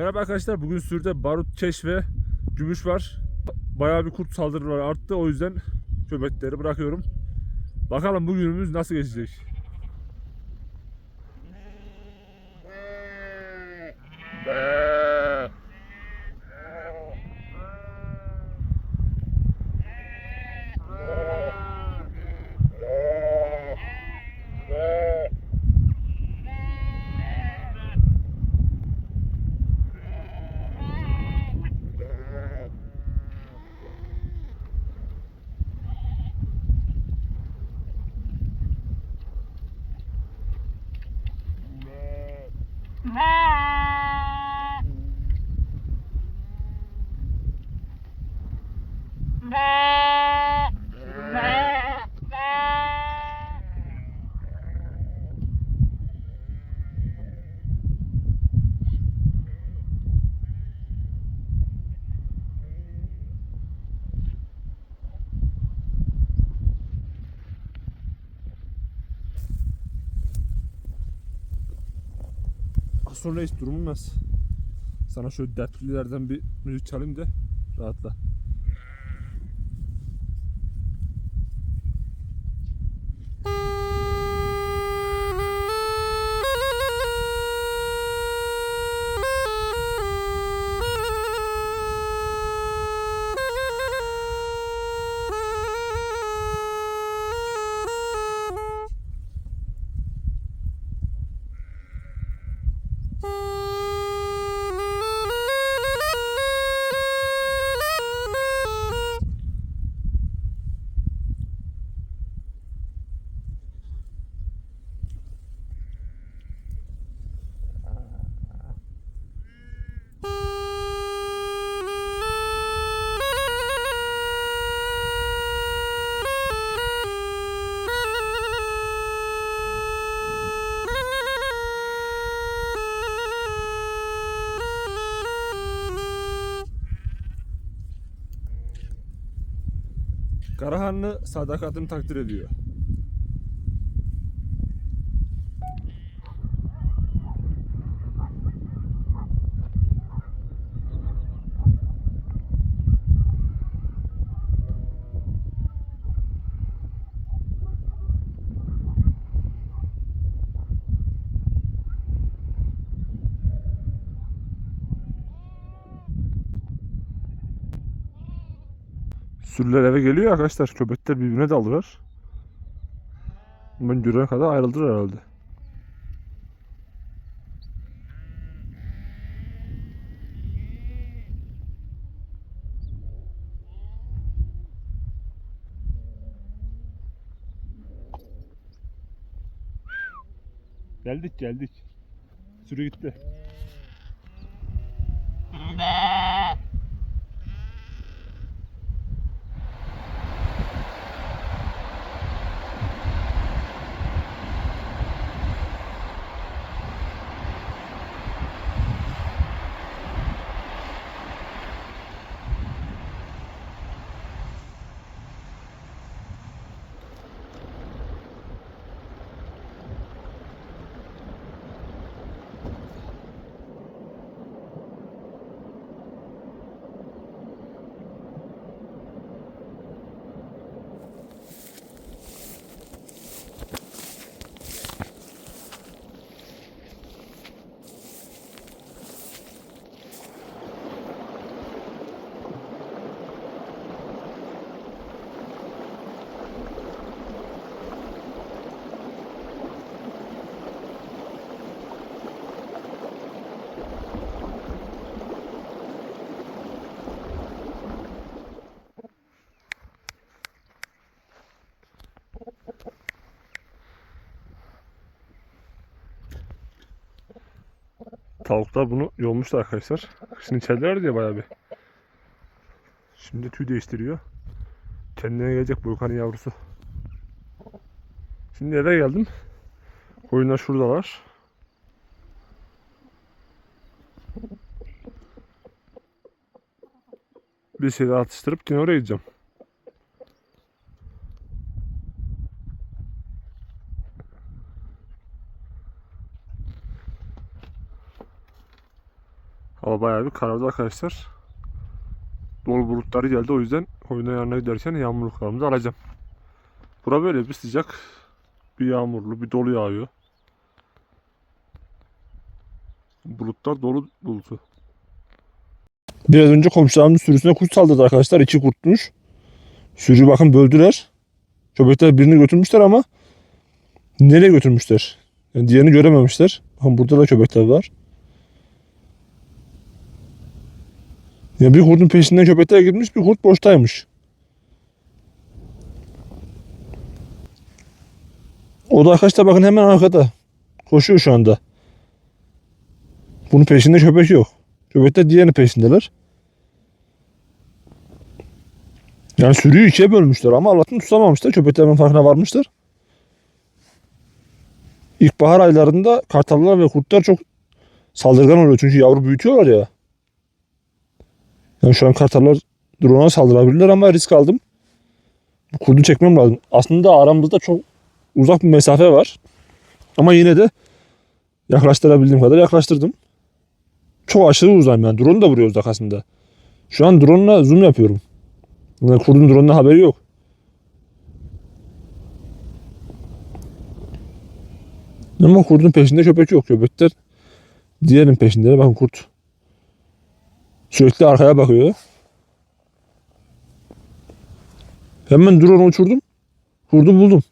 Merhaba arkadaşlar. Bugün sürüde barut, keş ve gümüş var. Bayağı bir kurt saldırıları arttı. O yüzden köpekleri bırakıyorum. Bakalım bugünümüz nasıl geçecek. Sonra hiç durumun? Sana şöyle dertlilerden bir müzik çalayım da rahatla. Karahanlı sadakatini takdir ediyor. Sürüler eve geliyor arkadaşlar. Köpekler birbirine daldılar. Ben görene kadar ayrıldılar herhalde. Geldik geldik. Sürü gitti. Tavuklar bunu yolmuşlar arkadaşlar. Şimdi içerideler diye bayağı bir. Şimdi tüy değiştiriyor. Kendine gelecek Burkan'ın yavrusu. Şimdi eve geldim. Koyunlar şuradalar. Bir şeyler atıştırıp yine oraya gideceğim. Hava bayağı bir karardı arkadaşlar. Dolu bulutları geldi o yüzden oyuna yanına giderken yağmurluklarımızı alacağım. Bura böyle bir sıcak, bir yağmurlu, bir dolu yağıyor. Bulutlar dolu bulutu. Biraz önce komşularımın sürüsüne kurt saldırdı arkadaşlar. İki kurtmuş. Sürüyü bakın böldüler. Köpekler birini götürmüşler ama nereye götürmüşler? Yani diğerini görememişler. Bakın burada da köpekler var. Ya bir kurtun peşinden köpekler gitmiş, bir kurt boştaymış. O da arkadaşlar bakın hemen arkada. Koşuyor şu anda. Bunun peşinde köpek yok. Köpekler diğerinin peşindeler. Yani sürüyü ikiye bölmüşler ama Allah'tan tutamamışlar. Köpeklerin farkına varmışlar. İlkbahar aylarında kartallar ve kurtlar çok saldırgan oluyor. Çünkü yavru büyütüyorlar ya. Yani şu an kartallar drone'a saldırabilirler ama risk aldım. Kurdu çekmem lazım. Aslında aramızda çok uzak bir mesafe var. Ama yine de yaklaştırabildiğim kadar yaklaştırdım. Çok aşırı uzayım yani. Drone da vuruyor uzak aslında. Şu an drone'la zoom yapıyorum. Yani kurdun drone'la haberi yok. Ama kurdun peşinde köpek yok. Köpekler diğerinin peşinde. Bakın kurt. Sürekli arkaya bakıyor. Hemen drone uçurdum. Kurdu buldum.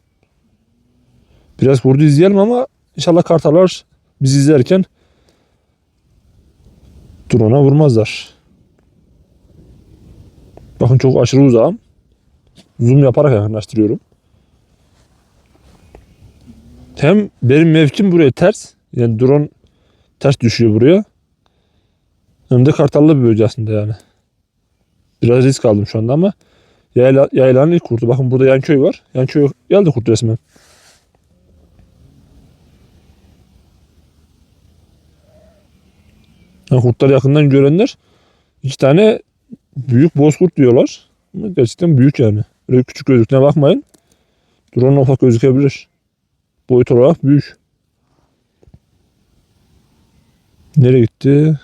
Biraz kurdu izleyelim ama inşallah kartallar biz izlerken drone'a vurmazlar. Bakın çok aşırı uzağım. Zoom yaparak yakınlaştırıyorum. Hem benim mevkim buraya ters. Yani drone ters düşüyor buraya. Hem de kartallı bir bölge aslında yani. Biraz risk aldım şu anda ama yayla, yaylanın ilk kurdu. Bakın burada yan köy var. Yan köy geldi kurt resmen. Yani kurtları yakından görenler iki tane büyük bozkurt diyorlar. Ama gerçekten büyük yani. Öyle küçük gözüktüğüne bakmayın. Drone ufak gözükebilir. Boyut olarak büyük. Nereye gitti?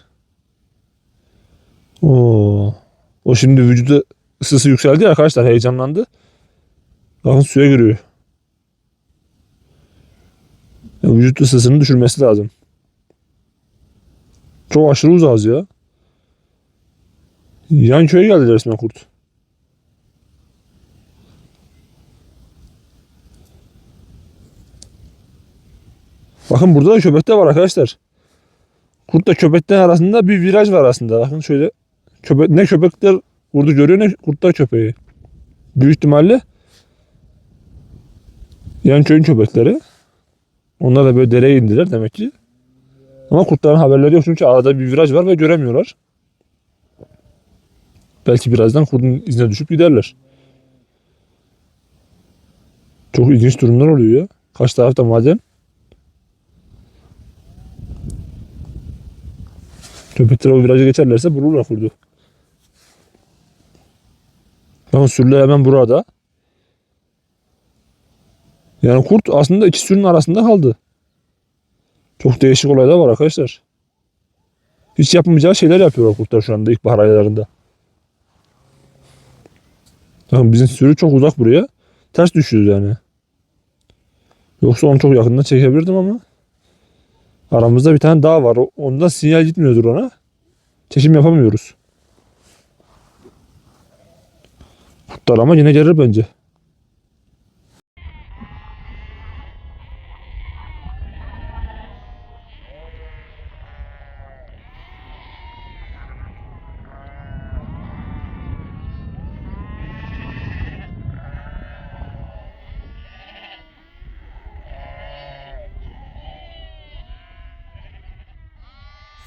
Oo. O şimdi vücuda ısısı yükseldi ya arkadaşlar heyecanlandı. Bakın suya giriyor. Ya vücut ısısını düşürmesi lazım. Çok aşırı uzağız ya. Yan köye geldi resmen kurt. Bakın burada da köpek de var arkadaşlar. Kurtla köpekler arasında bir viraj var aslında. Bakın şöyle köpek ne köpekler kurdu görüyor ne kurtlar köpeği. Büyük ihtimalle yan köyün köpekleri. Onlar da böyle dereye indiler demek ki. Ama kurtların haberleri yok çünkü arada bir viraj var ve göremiyorlar. Belki birazdan kurdun izine düşüp giderler. Çok ilginç durumlar oluyor ya. Kaç tarafta maden. Köpekler o virajı geçerlerse bulurlar kurdu. Bakın sürüler hemen burada. Yani kurt aslında iki sürünün arasında kaldı. Çok değişik olaylar var arkadaşlar. Hiç yapmayacağı şeyler yapıyorlar kurtlar şu anda ilkbahar aylarında. Bakın bizim sürü çok uzak buraya. Ters düşüyoruz yani. Yoksa onu çok yakından çekebilirdim ama aramızda bir tane dağ var. Onda sinyal gitmiyordur ona. Çekim yapamıyoruz. Kurtlar ama yine gelir bence.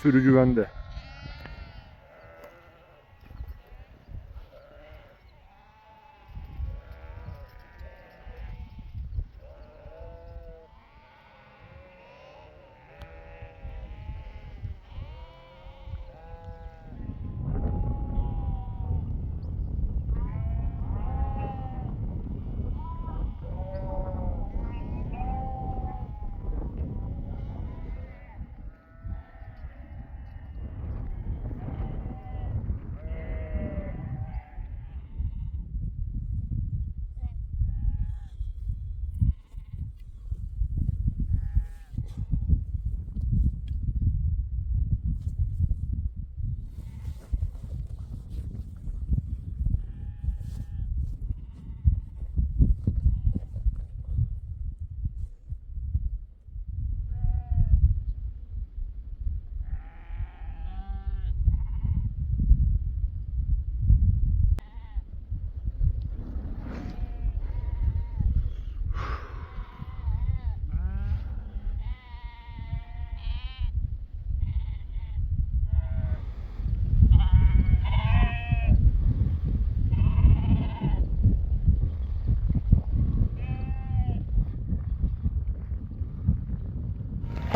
Sürü güvende.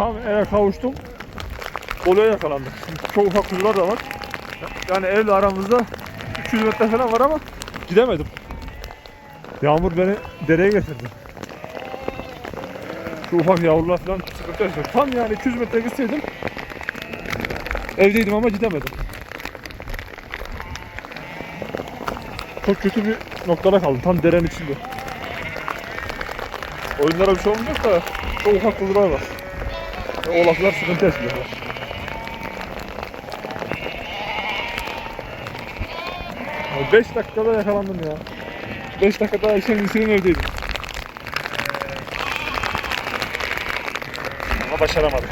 Tam eve kavuştum. Oluya yakalandık. Şimdi çok ufak kuzular da var. Yani evle aramızda 200 metre falan var ama gidemedim. Yağmur beni dereye getirdi. Şu ufak yavrular falan sıkıntı yaşıyor. Tam yani 200 metre gitseydim evdeydim ama gidemedim. Çok kötü bir noktada kaldım. Tam derenin içinde. Oyunlara bir şey olmayacak da çok ufak kuzular var. Oğlaklar sıkıntı. Ya 5 dakikada yakalandım ya. 5 dakikada Ayşe'nin isinin evdeydim. Ama başaramadık.